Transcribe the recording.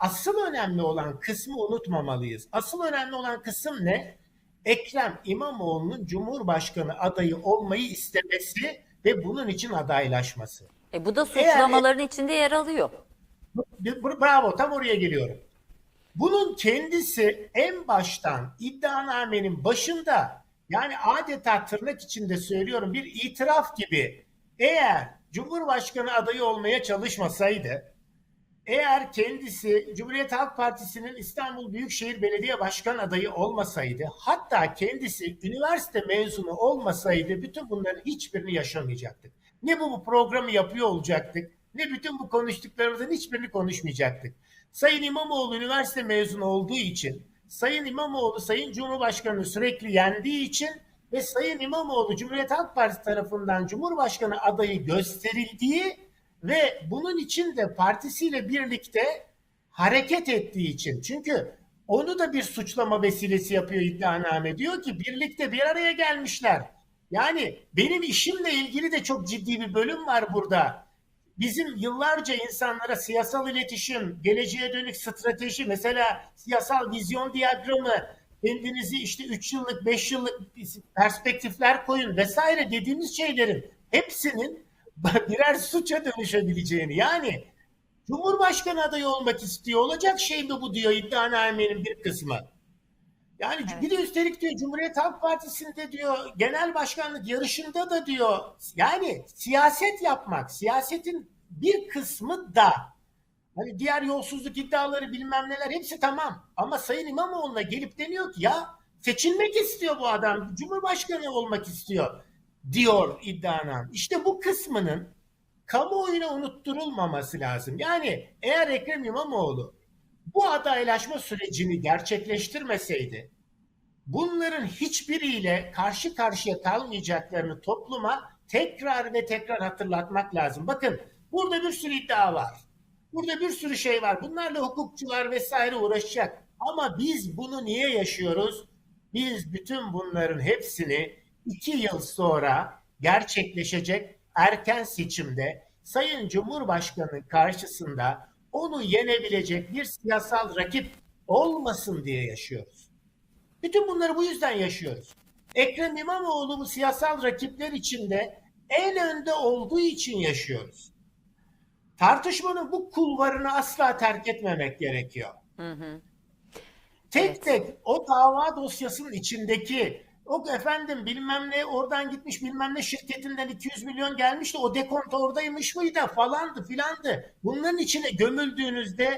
asıl önemli olan kısmı unutmamalıyız. Asıl önemli olan kısım ne? Ekrem İmamoğlu'nun Cumhurbaşkanı adayı olmayı istemesi ve bunun için adaylaşması. E, bu da suçlamaların içinde yer alıyor. Bravo, tam oraya geliyorum. Bunun kendisi en baştan iddianamenin başında yani adeta tırnak içinde söylüyorum bir itiraf gibi eğer Cumhurbaşkanı adayı olmaya çalışmasaydı eğer kendisi Cumhuriyet Halk Partisi'nin İstanbul Büyükşehir Belediye Başkan adayı olmasaydı hatta kendisi üniversite mezunu olmasaydı bütün bunların hiçbirini yaşamayacaktık. Ne bu, bu programı yapıyor olacaktık ne bütün bu konuştuklarımızın hiçbirini konuşmayacaktık. Sayın İmamoğlu üniversite mezunu olduğu için, Sayın İmamoğlu Sayın Cumhurbaşkanı sürekli yendiği için ve Sayın İmamoğlu Cumhuriyet Halk Partisi tarafından Cumhurbaşkanı adayı gösterildiği ve bunun için de partisiyle birlikte hareket ettiği için. Çünkü onu da bir suçlama vesilesi yapıyor iddianame. Diyor ki birlikte bir araya gelmişler. Yani benim işimle ilgili de çok ciddi bir bölüm var burada bizim yıllarca insanlara siyasal iletişim, geleceğe dönük strateji, mesela siyasal vizyon diyagramı, kendinizi işte 3 yıllık, 5 yıllık perspektifler koyun vesaire dediğimiz şeylerin hepsinin birer suça dönüşebileceğini yani Cumhurbaşkanı adayı olmak istiyor. Olacak şey mi bu diyor iddianamenin bir kısmı. Yani Evet. bir de üstelik diyor Cumhuriyet Halk Partisi'nde diyor genel başkanlık yarışında da diyor yani siyaset yapmak, siyasetin bir kısmı da hani diğer yolsuzluk iddiaları bilmem neler hepsi tamam. Ama Sayın İmamoğlu'na gelip deniyor ki ya seçilmek istiyor bu adam, Cumhurbaşkanı olmak istiyor diyor iddianan. İşte bu kısmının kamuoyuna unutturulmaması lazım. Yani eğer Ekrem İmamoğlu bu adaylaşma sürecini gerçekleştirmeseydi bunların hiçbiriyle karşı karşıya kalmayacaklarını topluma tekrar ve tekrar hatırlatmak lazım. Bakın burada bir sürü iddia var. Burada bir sürü şey var. Bunlarla hukukçular vesaire uğraşacak. Ama biz bunu niye yaşıyoruz? Biz bütün bunların hepsini iki yıl sonra gerçekleşecek erken seçimde Sayın Cumhurbaşkanı karşısında onu yenebilecek bir siyasal rakip olmasın diye yaşıyoruz. Bütün bunları bu yüzden yaşıyoruz. Ekrem İmamoğlu bu siyasal rakipler içinde en önde olduğu için yaşıyoruz. Tartışmanın bu kulvarını asla terk etmemek gerekiyor. Hı hı. Tek Evet. tek o dava dosyasının içindeki o efendim bilmem ne oradan gitmiş bilmem ne şirketinden 200 milyon gelmiş de o dekont oradaymış mıydı falandı filandı. Bunların içine gömüldüğünüzde